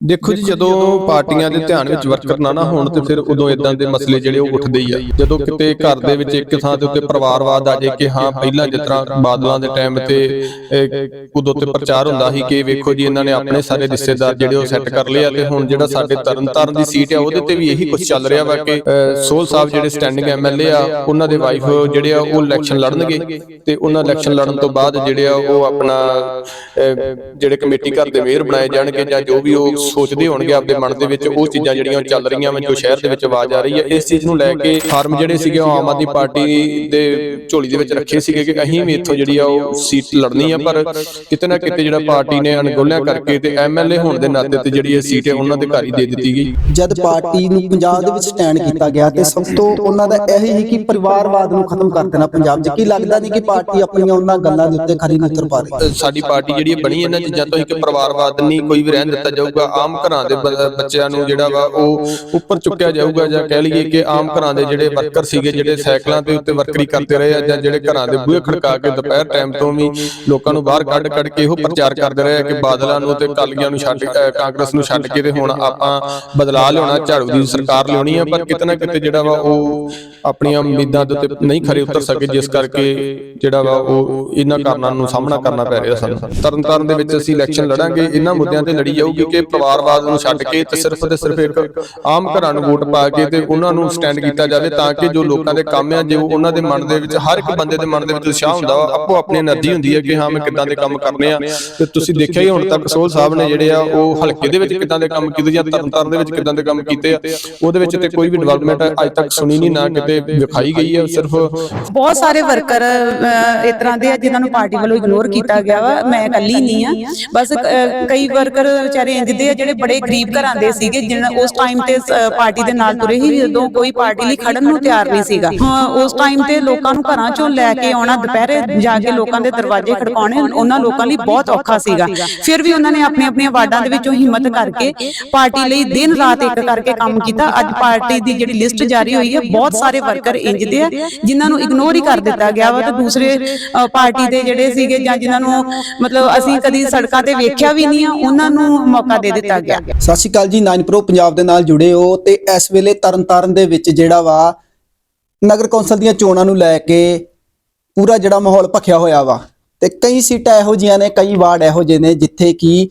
ਦੇਖੋ ਜੀ ਜਦੋਂ ਪਾਰਟੀਆਂ ਦੇ ਧਿਆਨ ਵਿੱਚ ਵਰਕਰ ਨਾ ਨਾ ਹੋਣ ਤੇ ਫਿਰ ਉਦੋਂ ਇਦਾਂ ਦੇ ਮਸਲੇ ਜਿਹੜੇ ਉਹ ਉੱਠਦੇ ਹੀ ਆ। ਜਦੋਂ ਕਿਤੇ ਘਰ ਦੇ ਵਿੱਚ ਇੱਕ ਥਾਂ ਦੇ ਉੱਤੇ ਪਰਿਵਾਰਵਾਦ ਆ ਜਾਏ ਕਿ ਹਾਂ ਪਹਿਲਾਂ ਜਿਸ ਤਰ੍ਹਾਂ ਬਾਦਲਾਂ ਦੇ ਟਾਈਮ ਤੇ ਉਦੋਂ ਤੇ ਪ੍ਰਚਾਰ ਹੁੰਦਾ ਸੀ ਕਿ ਵੇਖੋ ਜੀ ਇਹਨਾਂ ਨੇ ਆਪਣੇ ਸਾਰੇ ਰਿਸ਼ਤੇਦਾਰ ਜਿਹੜੇ ਉਹ ਸੈੱਟ ਕਰ ਲਏ ਆ ਤੇ ਹੁਣ ਜਿਹੜਾ ਸਾਡੇ ਤਰਨਤਾਰਨ ਦੀ ਸੀਟ ਆ ਉਹਦੇ ਤੇ ਵੀ ਇਹੀ ਕੁਝ ਚੱਲ ਰਿਹਾ ਵਾ ਕਿ ਸੋਹਲ ਸਾਹਿਬ ਜਿਹੜੇ ਸਟੈਂਡਿੰਗ ਐਮਐਲਏ ਆ ਉਹਨਾਂ ਦੇ ਵਾਈਫ ਜਿਹੜੇ ਆ ਉਹ ਇਲੈਕਸ਼ਨ ਲੜਨਗੇ ਤੇ ਉਹਨਾਂ ਇਲੈਕਸ਼ਨ ਲੜਨ ਤੋਂ ਬਾਅਦ ਜਿਹੜੇ ਆ ਉਹ ਆਪਣਾ ਜਿਹੜੇ ਕਮੇਟੀ ਘਰ ਦੇ ਮੇਅਰ ਬਣਾਏ ਜਾਣਗੇ ਜਾਂ ਜੋ ਵੀ ਉਹ ਸੋਚਦੇ ਹੋਣਗੇ ਆਪਦੇ ਮਨ ਦੇ ਵਿੱਚ ਉਹ ਚੀਜ਼ਾਂ ਜਿਹੜੀਆਂ ਚੱਲ ਰਹੀਆਂ ਵਾ ਜੋ ਸ਼ਹਿਰ ਦੇ ਵਿੱਚ ਆਵਾਜ਼ ਆ ਰਹੀ ਹੈ। ਇਸ ਚੀਜ਼ ਨੂੰ ਲੈ ਕੇ ਫਾਰਮ ਜਿਹੜੇ ਸੀਗੇ ਉਹ ਆਮ ਆਦਮੀ ਪਾਰਟੀ ਦੇ ਝੋਲੀ ਦੇ ਵਿੱਚ ਰੱਖੇ ਸੀਗੇ ਕਿ ਅਸੀਂ ਵੀ ਇੱਥੋਂ ਜਿਹੜੀ ਆ ਉਹ ਸੀਟ ਲੜਨੀ ਆ ਪਰ ਕਿਤੇ ਨਾ ਕਿਤੇ ਜਿਹੜਾ ਪਾਰਟੀ ਨੇ ਅਣਗੌਲਿਆਂ ਕਰਕੇ ਤੇ ਐਮਐਲਏ ਹੋਣ ਦੇ ਨਾਤੇ ਤੇ ਜਿਹੜੀ ਇਹ ਸੀਟ ਹੈ ਉਹਨਾਂ ਦੇ ਘਰ ਹੀ ਦੇ ਦਿੱਤੀ ਗਈ। ਜਦ ਪਾਰਟੀ ਨੂੰ ਪੰਜਾਬ ਦੇ ਵਿੱਚ ਸਟੈਂਡ ਕੀਤਾ ਗਿਆ ਤੇ ਸਭ ਤੋਂ ਉਹਨਾਂ ਦਾ ਇਹ ਹੀ ਕਿ ਪਰਿਵਾਰਵਾਦ ਨੂੰ ਖਤਮ ਕਰ ਦੇਣਾ ਪੰਜਾਬ 'ਚ ਕੀ ਲੱਗਦਾ ਨਹੀਂ ਕਿ ਪਾਰਟੀ ਆਪਣੀਆਂ ਉਹਨਾਂ ਗੱਲਾਂ ਦੇ ਉੱਤੇ ਖਰੀ ਨਹੀਂ ਉਤਰ ਪਾ ਰਹੀ ਅ, ਸਾਡੀ ਪਾਰਟੀ ਜਿਹੜੀ ਬਣੀ ਇਹਨਾਂ ਚੀਜ਼ਾਂ ਤੋਂ ਹੀ ਕਿ ਪਰਿਵਾਰਵਾਦ ਨਹੀਂ ਕੋਈ ਵੀ ਰਹਿਣ ਦਿੱਤਾ ਜਾਊਗਾ। ਆਮ ਘਰਾਂ ਦੇ ਬੱਚਿਆਂ ਨੂੰ ਜਿਹੜਾ ਵਾ ਉਹ ਉੱਪਰ ਚੁੱਕਿਆ ਜਾਊਗਾ ਜਾਂ ਕਹਿ ਲਈਏ ਕਿ ਆਮ ਘਰਾਂ ਦੇ ਜਿਹੜੇ ਵਰਕਰ ਸੀਗੇ ਜਿਹੜੇ ਸਾਈਕਲਾਂ ਦੇ ਉੱਤੇ ਵਰਕਰੀ ਕਰਦੇ ਰਹੇ ਆ ਜਾਂ ਜਿਹੜੇ ਘਰਾਂ ਦੇ ਬੂਹੇ ਖੜਕਾ ਕੇ ਦੁਪਹਿਰ ਟਾਈਮ ਤੋਂ ਵੀ ਲੋਕਾਂ ਨੂੰ ਬਾਹਰ ਕੱਢ ਕੱਢ ਕੇ ਇਹੋ ਪ੍ਰਚਾਰ ਕਰਦੇ ਰਹੇ ਆ ਕਿ ਬਾਦਲਾਂ ਨੂੰ ਤੇ ਕਾਲੀਆਂ ਨੂੰ ਛੱਡ ਕਾਂਗਰਸ ਨੂੰ ਛੱਡ ਕੇ ਤੇ ਹੁਣ ਆਪਾਂ ਬਦਲਾ ਲਿਆਉਣਾ ਝਾੜੂ ਦੀ ਸਰਕਾਰ ਲਿਆਉਣੀ ਆ ਪਰ ਕਿਤੇ ਨਾ ਕਿਤੇ ਜਿਹੜਾ ਵਾ ਉਹ ਆਪਣੀਆਂ ਉਮੀਦਾਂ ਦੇ ਉੱਤੇ ਨਹੀਂ ਖਰੇ ਉਤਰ ਸਕੇ ਜਿਸ ਕਰਕੇ ਜਿਹੜਾ ਵਾ ਉਹ ਇਹਨਾਂ ਕਾਰਨਾਂ ਨੂੰ ਸਾਹਮਣਾ ਕਰਨਾ ਪੈ ਰਿਹਾ ਸਾਨੂੰ ਤਰਨਤਾਰਨ ਦੇ ਵਿੱਚ ਅਸੀਂ ਇਲੈਕਸ਼ਨ ਲੜਾਂਗੇ ਇਹਨਾਂ ਮੁੱਦਿਆਂ ਤੇ ਲੜੀ ਜਾਊਗੀ ਕਿ ਪਰਿਵਾਰਵਾਦ ਨੂੰ ਛੱਡ ਕੇ ਤੇ ਸਿਰਫ ਤੇ ਸਿਰਫ ਇੱਕ ਆਮ ਘਰਾਂ ਨੂੰ ਵੋਟ ਪਾ ਕੇ ਤੇ ਉਹਨਾਂ ਨੂੰ ਸਟੈਂਡ ਕੀਤਾ ਜਾਵੇ ਤਾਂ ਕਿ ਜੋ ਲੋਕਾਂ ਦੇ ਕੰਮ ਆ, ਜੋ ਉਹਨਾਂ ਦੇ ਮਨ ਦੇ ਵਿੱਚ, ਹਰ ਇੱਕ ਬੰਦੇ ਦੇ ਮਨ ਦੇ ਵਿੱਚ ਉਤਸ਼ਾਹ ਹੁੰਦਾ ਵਾ, ਆਪੋ ਆਪਣੀ એનર્ਜੀ ਹੁੰਦੀ ਹੈ ਕਿ ਹਾਂ, ਮੈਂ ਕਿੱਦਾਂ ਦੇ ਕੰਮ ਕਰਨੇ ਆ। ਤੇ ਤੁਸੀਂ ਦੇਖਿਆ ਹੀ ਹੁਣ ਤੱਕ ਸੋਹਲ ਸਾਹਿਬ ਨੇ ਜਿਹੜੇ ਆ, ਉਹ ਹਲਕੇ ਦੇ ਵਿੱਚ ਕਿੱਦਾਂ ਦੇ ਕੰਮ ਕੀਤੇ ਜਾਂ ਤਰਨਤਾਰਨ ਦੇ ਵਿੱਚ ਕਿੱਦਾਂ ਦੇ ਕੰਮ ਕੀਤੇ ਆ, ਉਹਦੇ ਵਿੱਚ ਤੇ ਕੋਈ ਵੀ ਡਿਵੈਲਪਮੈਂਟ ਅੱਜ ਤੱਕ ਸੁਣੀ ਨਹੀਂ, ਨਾ ਕਿਤੇ ਵਿਖਾਈ ਗਈ ਹੈ ਸਿਰਫ ਬਹੁਤ ਸਾਰੇ ਵਰਕਰ ਇਸ ਤਰ੍ਹਾਂ ਦੇ ਆ ਜਿਨ੍ਹਾਂ ਨੂੰ ਪਾਰਟੀ ਵੱਲੋਂ ਇਗਨੋਰ ਕੀਤਾ ਗਿਆ ਵਾ। ਮੈਂ ਇਕੱਲੀ ਨਹੀਂ ਆ। ਬਸ ਕਈ ਵਰਕਰ ਵਿਚਾਰੇ ਇੰਜ ਦੇ ਜਿਹੜੇ ਬੜੇ ਗਰੀਬ ਘਰਾਂ ਦੇ ਸੀਗੇ ਜਿਹਨਾਂ ਉਸ ਟਾਈਮ ਤੇ ਪਾਰਟੀ ਦੇ ਨਾਲ ਤੁਰੇ ਹੀ ਜਦੋਂ ਕੋਈ ਪਾਰਟੀ ਲਈ ਖੜਨ ਨੂੰ ਤਿਆਰ ਨਹੀਂ ਸੀਗਾ। ਹਾਂ ਉਸ ਟਾਈਮ ਤੇ ਲੋਕਾਂ ਨੂੰ ਘਰਾਂ ਚੋਂ ਲੈ ਕੇ ਆਉਣਾ ਦੁਪਹਿਰੇ ਜਾ ਕੇ ਲੋਕਾਂ ਦੇ ਦਰਵਾਜ਼ੇ ਖੜਕਾਉਣੇ ਉਹਨਾਂ ਲੋਕਾਂ ਲਈ ਬਹੁਤ ਔਖਾ ਸੀਗਾ। ਫਿਰ ਵੀ ਉਹਨਾਂ ਨੇ ਆਪਣੀ ਆਪਣੀਆਂ ਵਾਰਡਾਂ ਦੇ ਵਿੱਚੋਂ ਹਿੰਮਤ ਕਰਕੇ ਪਾਰਟੀ ਲਈ ਦਿਨ ਰਾਤ ਇੱਕ ਕਰਕੇ ਕੰਮ ਕੀਤਾ। ਅੱਜ ਪਾਰਟੀ ਦੀ ਜਿਹੜੀ ਲਿਸਟ ਜਾਰੀ ਹੋਈ ਹੈ ਬਹੁਤ ਸਾਰੇ ਵਰਕਰ ਇੰਜ ਦੇ ਆ ਜਿਨ੍ਹਾਂ ਨੂੰ ਇਗਨੋਰ ਹੀ ਕਰ ਦਿੱਤਾ ਗਿਆ ਵਾ ਤੇ ਦੂਸਰੇ ਪਾਰਟੀ ਦੇ ਜਿਹੜੇ ਸੀਗੇ ਜਾਂ ਜਿਨ੍ਹਾਂ ਨੂੰ ਮਤਲਬ ਅਸੀਂ ਕਦੀ ਸੜਕਾਂ ਤੇ ਵੇਖਿਆ ਵੀ ਨਹੀਂ ਆ ਉਹਨਾਂ ਨੂੰ ਮੌਕਾ ਦੇ ਦਿੱਤਾ ਗਿਆ। ਸਤਿ ਸ਼੍ਰੀ ਅਕਾਲ ਜੀ 9 ਪ੍ਰੋ ਪੰਜਾਬ ਦੇ ਨਾਲ ਜੁੜੇ ਹੋ ਤੇ ਇਸ ਵੇਲੇ ਤਰਨਤਾਰਨ ਦੇ ਵਿੱਚ ਜਿਹੜਾ ਵਾ ਨਗਰ ਕੌਂਸਲ ਦੀਆਂ ਚੋਣਾਂ ਨੂੰ ਲੈ ਕੇ ਪੂਰਾ ਜਿਹੜਾ ਮਾਹੌਲ ਭਖਿਆ ਹੋਇਆ ਵਾ ਤੇ ਕਈ ਸੀਟਾਂ ਇਹੋ ਜੀਆਂ ਨੇ ਕਈ ਵਾਰਡ ਇਹੋ ਜਿਹੇ ਨੇ ਜਿੱਥੇ ਕਿ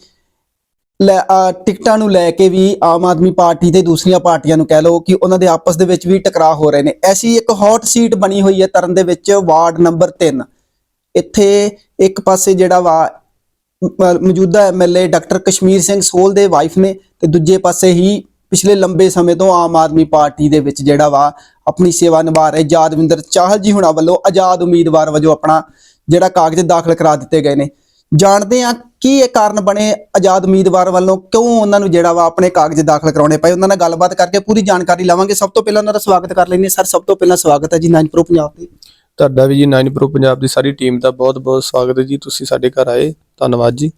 ਟਿਕਟਾਂ ਨੂੰ ਲੈ ਕੇ ਵੀ ਆਮ ਆਦਮੀ ਪਾਰਟੀ ਤੇ ਦੂਸਰੀਆਂ ਪਾਰਟੀਆਂ ਨੂੰ ਕਹਿ ਲਓ ਕਿ ਉਹਨਾਂ ਦੇ ਆਪਸ ਦੇ ਵਿੱਚ ਵੀ ਟਕਰਾਅ ਹੋ ਰਹੇ ਨੇ। ਐਸੀ ਇੱਕ ਹੌਟ ਸੀਟ ਬਣੀ ਹੋਈ ਹੈ ਤਰਨ ਦੇ ਵਿੱਚ ਵਾਰਡ ਨੰਬਰ 3 ਇੱਥੇ ਇੱਕ ਪਾਸੇ ਜਿਹੜਾ ਵਾ ਮੌਜੂਦਾ ਐਮਐਲਏ ਡਾਕਟਰ ਕਸ਼ਮੀਰ ਸਿੰਘ ਸੋਲ ਦੇ ਵਾਈਫ ਨੇ ਤੇ ਦੂਜੇ ਪਾਸੇ ਹੀ ਪਿਛਲੇ ਲੰਬੇ ਸਮੇਂ ਤੋਂ ਆਮ ਆਦਮੀ ਪਾਰਟੀ ਦੇ ਵਿੱਚ ਜਿਹੜਾ ਵਾ ਆਪਣੀ ਸੇਵਾ ਨਿਭਾ ਰਹੇ ਜਾਦਵਿੰਦਰ ਚਾਹਲ ਜੀ ਹੁਣਾਂ ਵੱਲੋਂ ਆਜ਼ਾਦ ਉਮੀਦਵਾਰ ਵਜੋਂ ਆਪਣਾ ਜਿਹੜਾ ਕਾਗਜ਼ ਦਾਖਲ ਕਰਾ ਦਿੱਤੇ ਗਏ ਨੇ। ਜਾਣਦੇ ਆ ਕੀ ਇਹ ਕਾਰਨ ਬਣੇ ਆਜ਼ਾਦ ਉਮੀਦਵਾਰ ਵੱਲੋਂ, ਕਿਉਂ ਉਹਨਾਂ ਨੂੰ ਜਿਹੜਾ ਵਾ ਆਪਣੇ ਕਾਗਜ਼ ਦਾਖਲ ਕਰਾਉਣੇ ਪਏ? ਉਹਨਾਂ ਨਾਲ ਗੱਲਬਾਤ ਕਰਕੇ ਪੂਰੀ ਜਾਣਕਾਰੀ ਲਵਾਂਗੇ। ਸਭ ਤੋਂ ਪਹਿਲਾਂ ਉਹਨਾਂ ਦਾ ਸਵਾਗਤ ਕਰ ਲੈਂਦੇ ਸਰ, ਸਭ ਤੋਂ ਪਹਿਲਾਂ ਸਵਾਗਤ ਹੈ ਜੀ ਨਾਈਨ ਪ੍ਰੋ ਪੰਜਾਬ ਦੇ। ਤੁਹਾਡਾ ਵੀ ਜੀ 9 ਪੰਜਾਬ ਦੀ ਸਾਰੀ ਟੀਮ ਦਾ ਬਹੁਤ-ਬਹੁਤ ਸਵਾਗਤ ਹੈ ਜੀ। ਤੁਸੀਂ ਸਾਡੇ ਘਰ ਆਏ। ਧੰਨਵਾਦ ਜੀ।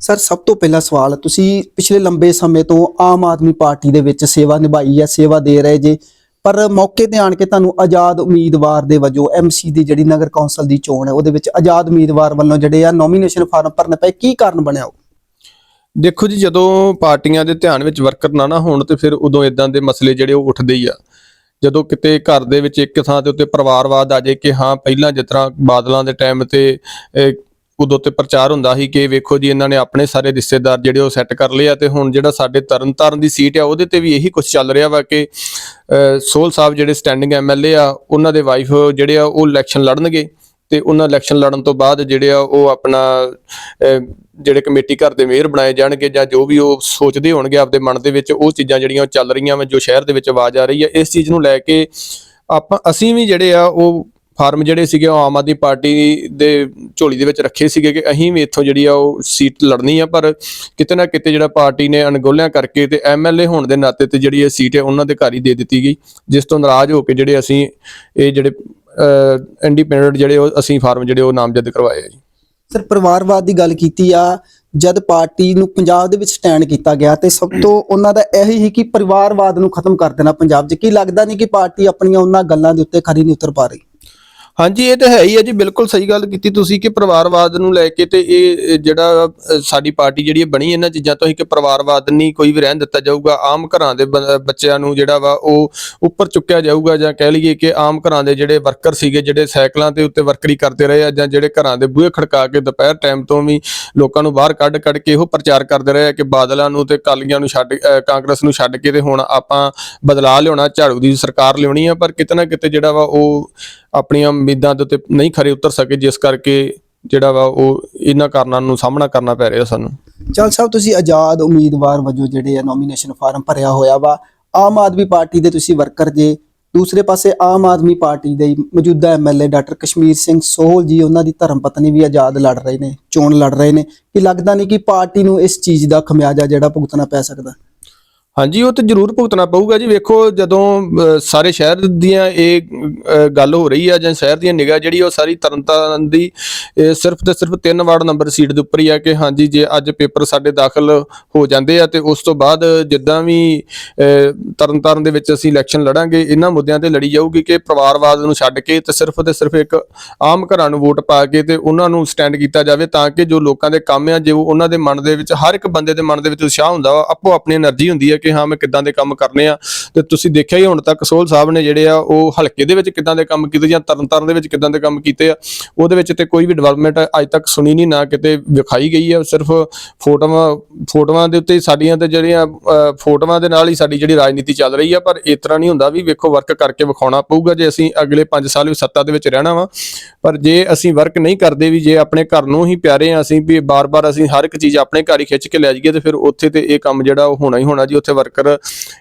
ਸਰ, ਸਭ ਤੋਂ ਪਹਿਲਾ ਸਵਾਲ, ਤੁਸੀਂ ਪਿਛਲੇ ਲੰਬੇ ਸਮੇਂ ਤੋਂ ਆਮ ਆਦਮੀ ਪਾਰਟੀ ਦੇ ਵਿੱਚ ਸੇਵਾ ਨਿਭਾਈ ਹੈ, ਸੇਵਾ ਦੇ ਰਹੇ ਜੇ, ਪਰ ਮੌਕੇ ਤੇ ਆਣ ਕੇ ਤੁਹਾਨੂੰ ਆਜ਼ਾਦ ਉਮੀਦਵਾਰ ਦੇ ਵਜੋਂ ਐਮਸੀ ਦੀ ਜਿਹੜੀ ਨਗਰ ਕੌਂਸਲ ਦੀ ਚੋਣ ਹੈ, ਉਹਦੇ ਵਿੱਚ ਆਜ਼ਾਦ ਉਮੀਦਵਾਰ ਵੱਲੋਂ ਜਿਹੜੇ ਆ ਨੋਮੀਨੇਸ਼ਨ ਫਾਰਮ ਭਰਨੇ ਪਏ, ਕੀ ਕਾਰਨ ਬਣਿਆ ਉਹ? ਦੇਖੋ ਜੀ, ਜਦੋਂ ਪਾਰਟੀਆਂ ਦੇ ਧਿਆਨ ਵਿੱਚ ਵਰਕਰ ਨਾ ਨਾ ਹੋਣ ਤੇ ਫਿਰ ਉਦੋਂ ਇਦਾਂ ਦੇ ਮਸਲੇ ਜਿਹੜੇ ਉਹ ਉੱਠਦੇ ਹੀ ਆ। ਜਦੋਂ ਕਿਤੇ ਘਰ ਦੇ ਵਿੱਚ ਇੱਕ ਥਾਂ ਦੇ ਉੱਤੇ ਪਰਿਵਾਰਵਾਦ ਆ ਜੇ ਕਿ ਹਾਂ, ਪਹਿਲਾਂ ਜਿਸ ਤਰ੍ਹਾਂ ਬਾਦਲਾਂ ਦੇ ਟਾਈਮ ਤੇ ਅਹ, ਉਦੋਂ ਤੇ ਪ੍ਰਚਾਰ ਹੁੰਦਾ ਸੀ ਕਿ ਵੇਖੋ ਜੀ ਇਹਨਾਂ ਨੇ ਆਪਣੇ ਸਾਰੇ ਰਿਸ਼ਤੇਦਾਰ ਜਿਹੜੇ ਉਹ ਸੈੱਟ ਕਰ ਲਏ ਆ ਤੇ ਹੁਣ ਜਿਹੜਾ ਸਾਡੇ ਤਰਨਤਾਰਨ ਦੀ ਸੀਟ ਆ ਉਹਦੇ ਤੇ ਵੀ ਇਹੀ ਕੁਝ ਚੱਲ ਰਿਹਾ ਵਾ ਕਿ ਸੋਲ ਸਾਹਿਬ ਜਿਹੜੇ ਸਟੈਂਡਿੰਗ ਐਮਐਲਏ ਆ ਉਹਨਾਂ ਦੇ ਵਾਈਫ ਜਿਹੜੇ ਆ ਉਹ ਇਲੈਕਸ਼ਨ ਲੜਨਗੇ ਤੇ ਉਹਨਾਂ ਇਲੈਕਸ਼ਨ ਲੜਨ ਤੋਂ ਬਾਅਦ ਜਿਹੜੇ ਆ ਉਹ ਆਪਣਾ ਜਿਹੜੇ ਕਮੇਟੀ ਘਰ ਦੇ ਮੇਅਰ ਬਣਾਏ ਜਾਣਗੇ ਜਾਂ ਜੋ ਵੀ ਉਹ ਸੋਚਦੇ ਹੋਣਗੇ ਆਪਦੇ ਮਨ ਦੇ ਵਿੱਚ ਉਹ ਚੀਜ਼ਾਂ ਜਿਹੜੀਆਂ ਉਹ ਚੱਲ ਰਹੀਆਂ ਵਾ ਜੋ ਸ਼ਹਿਰ ਦੇ ਵਿੱਚ ਆਵਾਜ਼ ਆ ਰਹੀ ਹੈ ਇਸ ਚੀਜ਼ ਨੂੰ ਲੈ ਕੇ ਆਪਾਂ ਅਸੀਂ ਵੀ ਜਿਹੜੇ ਆ ਉਹ ਫਾਰਮ ਜਿਹੜੇ ਸੀਗੇ ਉਹ ਆਮ ਆਦਮੀ ਪਾਰਟੀ ਦੇ ਝੋਲੀ ਦੇ ਵਿੱਚ ਰੱਖੇ ਸੀਗੇ ਕਿ ਅਸੀਂ ਵੀ ਇੱਥੋਂ ਜਿਹੜੀ ਆ ਉਹ ਸੀਟ ਲੜਨੀ ਆ, ਪਰ ਕਿਤੇ ਨਾ ਕਿਤੇ ਜਿਹੜਾ ਪਾਰਟੀ ਨੇ ਅਣਗੋਲਿਆਂ ਕਰਕੇ ਤੇ ਐਮਐਲਏ ਹੋਣ ਦੇ ਨਾਤੇ ਤੇ ਜਿਹੜੀ ਇਹ ਸੀਟ ਹੈ ਉਹਨਾਂ ਦੇ ਘਰ ਹੀ ਦੇ ਦਿੱਤੀ ਗਈ, ਜਿਸ ਤੋਂ ਨਾਰਾਜ਼ ਹੋ ਕੇ ਜਿਹੜੇ ਅਸੀਂ ਇਹ ਜਿਹੜੇ ਇੰਡੀਪੈਂਡੈਂਟ ਜਿਹੜੇ ਉਹ ਅਸੀਂ ਫਾਰਮ ਜਿਹੜੇ ਉਹ ਨਾਮਜ਼ਦ ਕਰਵਾਏ ਆ ਜੀ। ਸਰ, ਪਰਿਵਾਰਵਾਦ ਦੀ ਗੱਲ ਕੀਤੀ ਆ, ਜਦ ਪਾਰਟੀ ਨੂੰ ਪੰਜਾਬ ਦੇ ਵਿੱਚ ਸਟੈਂਡ ਕੀਤਾ ਗਿਆ ਤੇ ਸਭ ਤੋਂ ਉਹਨਾਂ ਦਾ ਇਹ ਹੀ ਕਿ ਪਰਿਵਾਰਵਾਦ ਨੂੰ ਖਤਮ ਕਰ ਦੇਣਾ ਪੰਜਾਬ 'ਚ। ਕੀ ਲੱਗਦਾ ਨਹੀਂ ਕਿ ਪਾਰਟੀ ਆਪਣੀਆਂ ਉਹਨਾਂ ਗੱਲਾਂ ਦੇ ਉੱਤੇ ਖਰੀ ਨਹੀਂ ਉਤਰ ਪਾ ਰਹੀ? ਹਾਂਜੀ ਇਹ ਤਾਂ ਹੈ ਹੀ ਹੈ ਜੀ ਬਿਲਕੁਲ ਸਹੀ ਗੱਲ ਕੀਤੀ ਤੁਸੀਂ ਕਿ ਪਰਿਵਾਰਵਾਦ ਨੂੰ ਲੈ ਕੇ ਤੇ ਇਹ ਜਿਹੜਾ ਸਾਡੀ ਪਾਰਟੀ ਜਿਹੜੀ ਬਣੀ ਇਹਨਾਂ ਚੀਜ਼ਾਂ ਤੋਂ ਹੀ ਕਿ ਪਰਿਵਾਰਵਾਦ ਨਹੀਂ ਕੋਈ ਵੀ ਰਹਿਣ ਦਿੱਤਾ ਜਾਊਗਾ ਆਮ ਘਰਾਂ ਦੇ ਬੱਚਿਆਂ ਨੂੰ ਜਿਹੜਾ ਵਾ ਉਹ ਉੱਪਰ ਚੁੱਕਿਆ ਜਾਊਗਾ ਜਾਂ ਕਹਿ ਲਈਏ ਕਿ ਆਮ ਘਰਾਂ ਦੇ ਜਿਹੜੇ ਵਰਕਰ ਸੀਗੇ ਜਿਹੜੇ ਸਾਈਕਲਾਂ ਤੇ ਉੱਤੇ ਵਰਕਰੀ ਕਰਦੇ ਰਹੇ ਆ ਜਾਂ ਜਿਹੜੇ ਘਰਾਂ ਦੇ ਬੂਹੇ ਖੜਕਾ ਕੇ ਦੁਪਹਿਰ ਟਾਈਮ ਤੋਂ ਵੀ ਲੋਕਾਂ ਨੂੰ ਬਾਹਰ ਕੱਢ ਕੱਢ ਕੇ ਇਹੋ ਪ੍ਰਚਾਰ ਕਰਦੇ ਰਹੇ ਆ ਕਿ ਬਾਦਲਾਂ ਨੂੰ ਤੇ ਕਾਲੀਆਂ ਨੂੰ ਛੱਡ ਅ, ਕਾਂਗਰਸ ਨੂੰ ਛੱਡ ਕੇ ਤੇ ਹੁਣ ਆਪਾਂ ਬਦਲਾਅ ਲਿਆਉਣਾ ਝਾੜੂ ਦੀ ਸਰਕਾਰ ਲਿਆਉਣੀ ਆ ਪਰ ਕਿਤੇ ਨਾ ਕਿਤੇ ਜਿਹੜਾ ਵਾ ਉਹ ਆਪਣੀਆਂ ਉਮੀਦਾਂ ਦੇ ਉੱਤੇ ਨਹੀਂ ਖਰੇ ਉਤਰ ਸਕੇ, ਜਿਸ ਕਰਕੇ ਜਿਹੜਾ ਵਾ ਉਹ ਇਹਨਾਂ ਕਾਰਨਾਂ ਨੂੰ ਸਾਹਮਣਾ ਕਰਨਾ ਪੈ ਰਿਹਾ ਸਾਨੂੰ। ਚਲ ਸਾਹਿਬ, ਤੁਸੀਂ ਆਜ਼ਾਦ ਉਮੀਦਵਾਰ ਵਜੋਂ ਜਿਹੜੇ ਆ ਨੋਮੀਨੇਸ਼ਨ ਫਾਰਮ ਭਰਿਆ ਹੋਇਆ ਵਾ, ਆਮ ਆਦਮੀ ਪਾਰਟੀ ਦੇ ਤੁਸੀਂ ਵਰਕਰ ਜੇ, ਦੂਸਰੇ ਪਾਸੇ ਆਮ ਆਦਮੀ ਪਾਰਟੀ ਦੇ ਮੌਜੂਦਾ ਐਮਐਲਏ ਡਾਕਟਰ ਕਸ਼ਮੀਰ ਸਿੰਘ ਸੋਹਲ ਜੀ, ਉਹਨਾਂ ਦੀ ਧਰਮ ਪਤਨੀ ਵੀ ਆਜ਼ਾਦ ਲੜ ਰਹੇ ਨੇ, ਚੋਣ ਲੜ ਰਹੇ ਨੇ। ਕਿ ਲੱਗਦਾ ਨਹੀਂ ਕਿ ਪਾਰਟੀ ਨੂੰ ਇਸ ਚੀਜ਼ ਦਾ ਖਮਿਆਜਾ ਜਿਹੜਾ ਭੁਗਤਣਾ ਪੈ ਸਕਦਾ? ਹਾਂਜੀ, ਉਹ ਤੇ ਜ਼ਰੂਰ ਭੁਗਤਣਾ ਪਊਗਾ ਜੀ। ਵੇਖੋ, ਜਦੋਂ ਸਾਰੇ ਸ਼ਹਿਰ ਦੀਆਂ ਇਹ ਗੱਲ ਹੋ ਰਹੀ ਆ ਜਾਂ ਸ਼ਹਿਰ ਦੀਆਂ ਨਿਗਾਹ ਜਿਹੜੀ ਉਹ ਸਾਰੀ ਤਰਨਤਾਰਨ ਦੀ ਸਿਰਫ ਤੇ ਸਿਰਫ ਤਿੰਨ ਵਾਰਡ ਨੰਬਰ ਸੀਟ ਦੇ ਉੱਪਰ ਹੀ ਆ ਕਿ ਹਾਂਜੀ, ਜੇ ਅੱਜ ਪੇਪਰ ਸਾਡੇ ਦਾਖਲ ਹੋ ਜਾਂਦੇ ਆ ਤੇ ਉਸ ਤੋਂ ਬਾਅਦ ਜਿੱਦਾਂ ਵੀ ਤਰਨਤਾਰਨ ਦੇ ਵਿੱਚ ਅਸੀਂ ਇਲੈਕਸ਼ਨ ਲੜਾਂਗੇ, ਇਹਨਾਂ ਮੁੱਦਿਆਂ ਤੇ ਲੜੀ ਜਾਊਗੀ ਕਿ ਪਰਿਵਾਰਵਾਦ ਨੂੰ ਛੱਡ ਕੇ ਤੇ ਸਿਰਫ ਤੇ ਸਿਰਫ ਇੱਕ ਆਮ ਘਰਾਂ ਨੂੰ ਵੋਟ ਪਾ ਕੇ ਤੇ ਉਹਨਾਂ ਨੂੰ ਸਟੈਂਡ ਕੀਤਾ ਜਾਵੇ ਤਾਂ ਕਿ ਜੋ ਲੋਕਾਂ ਦੇ ਕੰਮ ਆ, ਜੇ ਉਹਨਾਂ ਦੇ ਮਨ ਦੇ ਵਿੱਚ, ਹਰ ਇੱਕ ਬੰਦੇ ਦੇ ਮਨ ਦੇ ਵਿੱਚ ਉਤਸ਼ਾਹ ਹੁੰਦਾ ਵਾ ਆਪੋ ਆਪਣੀ એનર્ਜੀ ਹੁੰਦੀ ਹੈ ਕਿ ਹਾਂ, ਮੈਂ ਕਿੱਦਾਂ ਦੇ ਕੰਮ ਕਰਨੇ ਆ। ਤੇ ਤੁਸੀਂ ਦੇਖਿਆ ਹੀ ਹੁਣ ਤੱਕ ਸੋਹਲ ਸਾਹਿਬ ਨੇ ਜਿਹੜੇ ਆ, ਉਹ ਹਲਕੇ ਦੇ ਵਿੱਚ ਕਿੱਦਾਂ ਦੇ ਕੰਮ ਕੀਤੇ ਜਾਂ ਤਰਨਤਾਰਨ ਦੇ ਵਿੱਚ ਕਿੱਦਾਂ ਦੇ ਕੰਮ ਕੀਤੇ ਆ, ਉਹਦੇ ਵਿੱਚ ਤੇ ਕੋਈ ਵੀ ਡਿਵੈਲਪਮੈਂਟ ਅੱਜ ਤੱਕ ਸੁਣੀ ਨਹੀਂ, ਨਾ ਕਿਤੇ ਵਿਖਾਈ ਗਈ ਆ। ਸਿਰਫ ਫੋਟੋਆਂ ਫੋਟੋਆਂ ਦੇ ਉੱਤੇ ਸਾਡੀਆਂ ਤੇ ਜਿਹੜੀਆਂ ਫੋਟੋਆਂ ਦੇ ਨਾਲ ਹੀ ਸਾਡੀ ਜਿਹੜੀ ਰਾਜਨੀਤੀ ਚੱਲ ਰਹੀ ਆ, ਪਰ ਇਸ ਤਰ੍ਹਾਂ ਨਹੀਂ ਹੁੰਦਾ ਵੀ ਵੇਖੋ ਵਰਕ ਕਰਕੇ ਵਿਖਾਉਣਾ ਪਊਗਾ ਜੇ ਅਸੀਂ ਅਗਲੇ 5 ਸਾਲ ਵੀ ਸੱਤਾ ਦੇ ਵਿੱਚ ਰਹਿਣਾ ਵਾ। ਪਰ ਜੇ ਅਸੀਂ ਵਰਕ ਨਹੀਂ ਕਰਦੇ ਵੀ, ਜੇ ਆਪਣੇ ਘਰ ਨੂੰ ਹੀ ਪਿਆਰੇ ਆ ਅਸੀਂ ਵੀ, ਬਾਰ-ਬਾਰ ਅਸੀਂ ਹਰ ਇੱਕ ਚੀਜ਼ ਆਪਣੇ ਘਰ ਹੀ ਖਿੱਚ ਕੇ ਲੈ ਜਾਈਏ ਤੇ ਫਿਰ ਉੱਥੇ ਤੇ ਇਹ ਕੰਮ ਜਿਹੜਾ ਉਹ ਹੋਣਾ ਹੀ ਹੋਣਾ ਜੀ, ਉੱਥੇ ਵਰਕਰ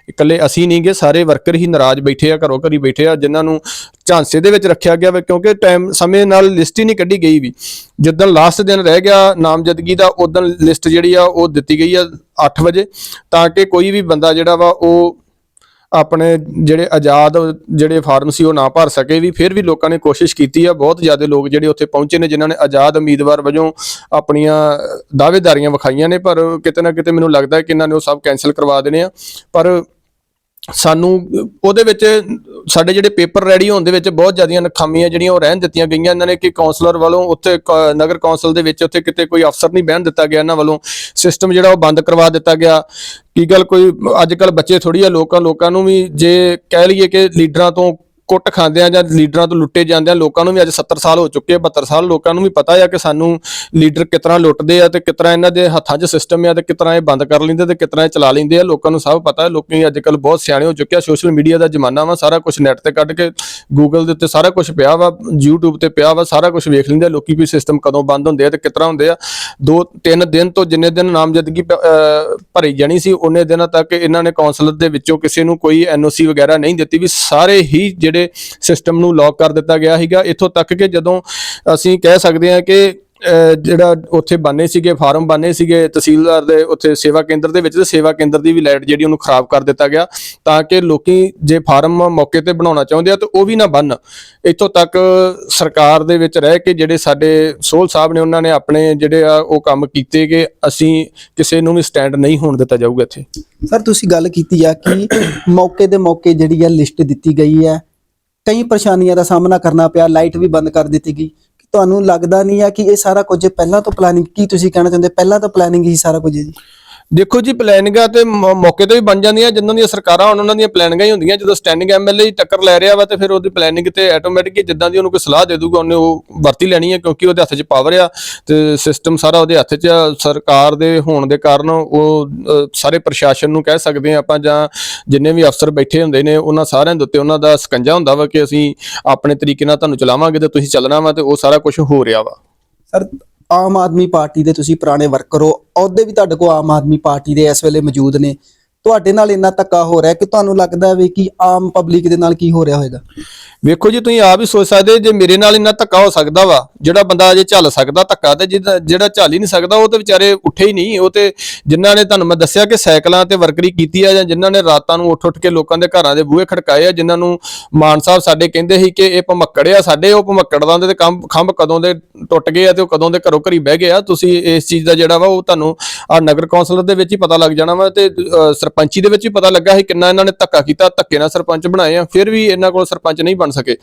ਇਕੱਲੇ ਅਸੀਂ ਨਹੀਂ ਗਏ, ਸਾਰੇ ਵਰਕਰ ਹੀ ਨਾਰਾਜ਼ ਬੈਠੇ ਆ, ਘਰੋਂ ਘਰੀ ਬੈਠੇ ਆ, ਜਿਨ੍ਹਾਂ ਨੂੰ ਝਾਂਸੇ ਦੇ ਵਿੱਚ ਰੱਖਿਆ ਗਿਆ ਵਾ, ਕਿਉਂਕਿ ਟਾਈਮ ਸਮੇਂ ਨਾਲ ਲਿਸਟ ਹੀ ਨਹੀਂ ਕੱਢੀ ਗਈ ਵੀ। ਜਿੱਦਣ ਲਾਸਟ ਦਿਨ ਰਹਿ ਗਿਆ ਨਾਮਜ਼ਦਗੀ ਦਾ ਉਦੋਂ ਲਿਸਟ ਜਿਹੜੀ ਆ, ਉਹ ਦਿੱਤੀ ਗਈ ਆ 8 ਵਜੇ, ਤਾਂ ਕਿ ਕੋਈ ਵੀ ਬੰਦਾ ਜਿਹੜਾ ਵਾ, ਉਹ ਆਪਣੇ ਜਿਹੜੇ ਆਜ਼ਾਦ ਜਿਹੜੇ ਫਾਰਮ ਸੀ ਉਹ ਨਾ ਭਰ ਸਕੇ ਵੀ, ਫਿਰ ਵੀ ਲੋਕਾਂ ਨੇ ਕੋਸ਼ਿਸ਼ ਕੀਤੀ ਆ, ਬਹੁਤ ਜ਼ਿਆਦਾ ਲੋਕ ਜਿਹੜੇ ਉੱਥੇ ਪਹੁੰਚੇ ਨੇ, ਜਿਨ੍ਹਾਂ ਨੇ ਆਜ਼ਾਦ ਉਮੀਦਵਾਰ ਵਜੋਂ ਆਪਣੀਆਂ ਦਾਅਵੇਦਾਰੀਆਂ ਵਿਖਾਈਆਂ ਨੇ, ਪਰ ਕਿਤੇ ਨਾ ਕਿਤੇ ਮੈਨੂੰ ਲੱਗਦਾ ਕਿ ਇਹਨਾਂ ਨੇ ਉਹ ਸਭ ਕੈਨਸਲ ਕਰਵਾ ਦੇਣੇ ਆ। ਪਰ ਸਾਨੂੰ, ਉਹਦੇ ਵਿੱਚ ਸਾਡੇ ਜਿਹੜੇ ਪੇਪਰ ਰੈਡੀ ਹੋਣ ਦੇ ਵਿੱਚ ਬਹੁਤ ਜ਼ਿਆਦੀਆਂ ਨਖਾਮੀਆਂ ਜਿਹੜੀਆਂ ਉਹ ਰਹਿਣ ਦਿੱਤੀਆਂ ਗਈਆਂ। ਇਹਨਾਂ ਨੇ ਕਿ ਕਾਉਂਸਲਰ ਵੱਲੋਂ ਉੱਥੇ, ਕ- ਨਗਰ ਕੌਂਸਲ ਦੇ ਵਿੱਚ ਉੱਥੇ ਕਿਤੇ ਕੋਈ ਅਫਸਰ ਨਹੀਂ ਬਹਿਣ ਦਿੱਤਾ ਗਿਆ। ਇਹਨਾਂ ਵੱਲੋਂ ਸਿਸਟਮ ਜਿਹੜਾ ਉਹ ਬੰਦ ਕਰਵਾ ਦਿੱਤਾ ਗਿਆ। ਕੀ ਗੱਲ ਕੋਈ ਅੱਜ ਕੱਲ ਬੱਚੇ ਥੋੜੀ ਆ ਲੋਕਾਂ ਲੋਕਾਂ ਨੂੰ ਵੀ ਜੇ ਕਹਿ ਲਈਏ ਕਿ ਲੀਡਰਾਂ ਤੋਂ ਕੁੱਟ ਖਾਂਦੇ ਆ ਜਾਂ ਲੀਡਰਾਂ ਤੋਂ ਲੁੱਟੇ ਜਾਂਦੇ ਆ, ਲੋਕਾਂ ਨੂੰ ਵੀ ਅੱਜ 70 ਸਾਲ ਹੋ ਚੁੱਕੇ ਆ 72 ਸਾਲ ਲੋਕਾਂ ਨੂੰ ਵੀ ਪਤਾ ਆ ਕਿ ਸਾਨੂੰ ਲੀਡਰ ਕਿਸ ਤਰ੍ਹਾਂ ਲੁੱਟਦੇ ਆ ਤੇ ਕਿਸ ਤਰ੍ਹਾਂ ਇਹਨਾਂ ਦੇ ਹੱਥਾਂ 'ਚ ਸਿਸਟਮ ਆ ਤੇ ਕਿਸ ਤਰ੍ਹਾਂ ਇਹ ਬੰਦ ਕਰ ਲੈਂਦੇ ਤੇ ਕਿਸ ਤਰ੍ਹਾਂ ਇਹ ਚਲਾ ਲੈਂਦੇ ਆ, ਲੋਕਾਂ ਨੂੰ ਸਭ ਪਤਾ ਹੈ ਲੋਕੀ ਅੱਜ ਕੱਲ ਬਹੁਤ ਸਿਆਣੇ ਹੋ ਚੁੱਕੇ ਆ ਸੋਸ਼ਲ ਮੀਡੀਆ ਦਾ ਜ਼ਮਾਨਾ ਵਾ, ਸਾਰਾ ਕੁਝ ਨੈਟ ਤੇ ਕੱਢ ਕੇ ਗੂਗਲ ਦੇ ਉੱਤੇ ਸਾਰਾ ਕੁਝ ਪਿਆ ਵਾ, YouTube ਤੇ ਪਿਆ ਵਾ, ਸਾਰਾ ਕੁਝ ਵੇਖ ਲੈਂਦੇ ਆ, ਲੋਕੀ ਵੀ ਸਿਸਟਮ ਕਦੋਂ ਬੰਦ ਹੁੰਦੇ ਆ ਤੇ ਕਿਸ ਤਰ੍ਹਾਂ ਹੁੰਦੇ ਆ, ਦੋ ਤਿੰਨ ਦਿਨ ਤੋਂ ਜਿੰਨੇ ਦਿਨ ਨਾਮਜ਼ਦਗੀ ਭਰੀ ਜਾਣੀ ਸੀ, ਉਹਨੇ ਦਿਨਾਂ ਤੱਕ ਇਹਨਾਂ ਨੇ ਕੌਂਸਲਰ ਦੇ ਵਿੱਚੋਂ ਕਿਸੇ ਨੂੰ ਕੋਈ ਐਨਓਸੀ ਵਗੈਰਾ ਨਹੀਂ ਦਿੱਤੀ, ਵੀ ਸਾਰੇ ਹੀ ਜਿਹੜੇ ਸਿਸਟਮ ਨੂੰ ਲੌਕ ਕਰ ਦਿੱਤਾ ਗਿਆ ਸੀਗਾ। ਇੱਥੋਂ ਤੱਕ ਕਿ ਜਦੋਂ ਅਸੀਂ ਕਹਿ ਸਕਦੇ ਹਾਂ ਕਿ ਜਿਹੜਾ ਉੱਥੇ ਬਾਨੇ ਸੀਗੇ, ਫਾਰਮ ਬਾਨੇ ਸੀਗੇ ਤਹਿਸੀਲਦਾਰ ਦੇ ਉੱਥੇ ਸੇਵਾ ਕੇਂਦਰ ਦੇ ਵਿੱਚ, ਤੇ ਸੇਵਾ ਕੇਂਦਰ ਦੀ ਵੀ ਲਾਈਟ ਜਿਹੜੀ ਉਹਨੂੰ ਖਰਾਬ ਕਰ ਦਿੱਤਾ ਗਿਆ ਤਾਂ ਕਿ ਲੋਕੀ ਜੇ ਫਾਰਮ ਮੌਕੇ ਤੇ ਬਣਾਉਣਾ ਚਾਹੁੰਦੇ ਆ ਤਾਂ ਉਹ ਵੀ ਨਾ ਬੰਨ। ਇੱਥੋਂ ਤੱਕ ਸਰਕਾਰ ਦੇ ਵਿੱਚ ਰਹਿ ਕੇ ਜਿਹੜੇ ਸਾਡੇ ਸੋਹਲ ਸਾਹਿਬ ਨੇ, ਉਹਨਾਂ ਨੇ ਆਪਣੇ ਜਿਹੜੇ ਆ ਉਹ ਕੰਮ ਕੀਤੇ ਕਿ ਅਸੀਂ ਕਿਸੇ ਨੂੰ ਵੀ ਸਟੈਂਡ ਨਹੀਂ ਹੋਣ ਦਿੱਤਾ ਜਾਊਗਾ ਇੱਥੇ। ਸਰ, ਤੁਸੀਂ ਗੱਲ ਕੀਤੀ ਆ ਕਿ ਮੌਕੇ ਦੇ ਮੌਕੇ ਜਿਹੜੀ ਆ ਲਿਸਟ ਦਿੱਤੀ ਗਈ ਹੈ ਕਈ ਪਰੇਸ਼ਾਨੀਆਂ ਦਾ ਸਾਹਮਣਾ ਕਰਨਾ ਪਿਆ, ਲਾਈਟ ਵੀ ਬੰਦ ਕਰ ਦਿੱਤੀ ਗਈ। ਤੁਹਾਨੂੰ ਲੱਗਦਾ ਨਹੀਂ ਆ ਕਿ ਇਹ ਸਾਰਾ ਕੁਝ ਪਹਿਲਾਂ ਤੋਂ ਪਲਾਨਿੰਗ ਕੀ ਤੁਸੀਂ ਕਹਿਣਾ ਚਾਹੁੰਦੇ? ਪਹਿਲਾਂ ਤੋਂ ਪਲਾਨਿੰਗ ਹੀ ਸਾਰਾ ਕੁਝ ਹੈ ਜੀ। ਦੇਖੋ ਜੀ ਪਲੈਨਿੰਗਾਂ ਤੇ ਮੌਕੇ ਤੇ ਵੀ ਬਣ ਜਾਂਦੀਆਂ, ਜਿਨ੍ਹਾਂ ਦੀਆਂ ਸਰਕਾਰਾਂ ਉਹਨਾਂ ਦੀਆਂ ਪਲੈਨਿੰਗਾਂ ਹੀ ਹੁੰਦੀਆਂ। ਜਦੋਂ ਸਟੈਂਡਿੰਗ ਐਮਐਲਏ ਹੀ ਟੱਕਰ ਲੈ ਰਿਹਾ ਵਾ ਤੇ ਫਿਰ ਉਹਦੀ ਪਲੈਨਿੰਗ ਤੇ ਆਟੋਮੈਟਿਕ ਜਿੱਦਾਂ ਦੀ ਉਹਨੂੰ ਕੋਈ ਸਲਾਹ ਦੇ ਦੂਗਾ, ਉਹਨੇ ਉਹ ਵਰਤੀ ਲੈਣੀ ਹੈ ਕਿਉਂਕਿ ਉਹਦੇ ਹੱਥ 'ਚ ਪਾਵਰ ਆ ਤੇ ਸਿਸਟਮ ਸਾਰਾ ਉਹਦੇ ਹੱਥ 'ਚ ਆ। ਸਰਕਾਰ ਦੇ ਹੋਣ ਦੇ ਕਾਰਨ ਉਹ ਸਾਰੇ ਪ੍ਰਸ਼ਾਸਨ ਨੂੰ ਕਹਿ ਸਕਦੇ ਆ ਆਪਾਂ ਜਾਂ ਜਿੰਨੇ ਵੀ ਅਫਸਰ ਬੈਠੇ ਹੁੰਦੇ ਨੇ, ਉਹਨਾਂ ਸਾਰਿਆਂ ਦੇ ਉੱਤੇ ਉਹਨਾਂ ਦਾ ਸਕੰਜਾ ਹੁੰਦਾ ਵਾ ਕਿ ਅਸੀਂ ਆਪਣੇ ਤਰੀਕੇ ਨਾਲ ਤੁਹਾਨੂੰ ਚਲਾਵਾਂਗੇ ਤੇ ਤੁਸੀਂ ਚੱਲਣਾ ਵਾ ਤੇ ਉਹ ਸਾਰਾ ਕੁਝ ਹੋ ਰਿਹਾ ਵਾ। ਸਰ ਆਮ ਆਦਮੀ ਪਾਰਟੀ ਦੇ ਤੁਸੀਂ ਪੁਰਾਣੇ ਵਰਕਰ ਹੋ, ਅਹੁਦੇ ਵੀ ਤੁਹਾਡੇ ਕੋਲ ਆਮ ਆਦਮੀ ਪਾਰਟੀ ਦੇ ਇਸ ਵੇਲੇ ਮੌਜੂਦ ਨੇ। ਤੁਹਾਡੇ ਨਾਲ ਇੰਨਾ ਧੱਕਾ ਹੋ ਰਿਹਾ ਕਿ ਤੁਹਾਨੂੰ ਲੱਗਦਾ ਵੀ ਕਿ ਆਮ ਪਬਲਿਕ ਦੇ ਨਾਲ ਕੀ ਹੋ ਰਿਹਾ ਹੋਵੇਗਾ ਵੇਖੋ ਜੀ, ਤੁਸੀਂ ਆਪ ਹੀ ਸੋਚ ਸਕਦੇ ਜੇ ਮੇਰੇ ਨਾਲ ਇੰਨਾ ਧੱਕਾ ਹੋ ਸਕਦਾ ਵਾ, ਜਿਹੜਾ ਬੰਦਾ ਅਜੇ ਝੱਲ ਸਕਦਾ ਧੱਕਾ ਤੇ ਜਿਹੜਾ ਝੱਲ ਹੀ ਨਹੀਂ ਸਕਦਾ, ਉਹ ਤੇ ਵਿਚਾਰੇ ਉੱਠੇ ਹੀ ਨਹੀਂ, ਉਹ ਤੇ ਜਿਨ੍ਹਾਂ ਨੇ ਤੁਹਾਨੂੰ ਮੈਂ ਦੱਸਿਆ ਕਿ ਸਾਈਕਲਾਂ ਤੇ ਵਰਕਰੀ ਕੀਤੀ ਆ ਜਾਂ ਜਿਨ੍ਹਾਂ ਨੇ ਰਾਤਾਂ ਨੂੰ ਉੱਠ ਉੱਠ ਕੇ ਲੋਕਾਂ ਦੇ ਘਰਾਂ ਦੇ ਬੂਹੇ ਖੜਕਾਏ ਆ, ਜਿਨ੍ਹਾਂ ਨੂੰ ਮਾਨ ਸਾਹਿਬ ਸਾਡੇ ਕਹਿੰਦੇ ਸੀ ਕਿ ਇਹ ਭਮੱਕੜ ਆ ਸਾਡੇ, ਉਹ ਭਮੱਕੜ ਦਾ ਤੇ ਕੰਮ ਖੰਭ ਕਦੋਂ ਦੇ ਟੁੱਟ ਗਏ ਆ ਤੇ ਉਹ ਕਦੋਂ ਦੇ ਘਰੋਂ ਘਰੀ ਬਹਿ ਗਏ ਆ, ਤੁਸੀਂ ਇਸ ਚੀਜ਼ ਦਾ ਜਿਹੜਾ ਵਾ ਉਹ ਤੁਹਾਨੂੰ ਆ ਨਗਰ ਕੌਂਸਲਰ ਦੇ ਵਿੱਚ ਹੀ ਪਤਾ ਲੱਗ ਜਾਣਾ ਵਾ ਤੇ ਸਰਪੰਚੀ ਦੇ ਵਿੱਚ ਵੀ ਪਤਾ ਲੱਗਾ ਸੀ ਕਿੰਨਾ ਇਹਨਾਂ ਨੇ ਧੱਕਾ ਕੀਤਾ, ਧੱਕੇ ਨਾਲ ਸਰਪੰਚ ਬਣਾਏ ਆ, ਫਿਰ ਵੀ ਇਹਨਾਂ ਕੋਲ ਸਰਪੰਚ ਨਹੀਂ ਬਣ ਸਕੇ।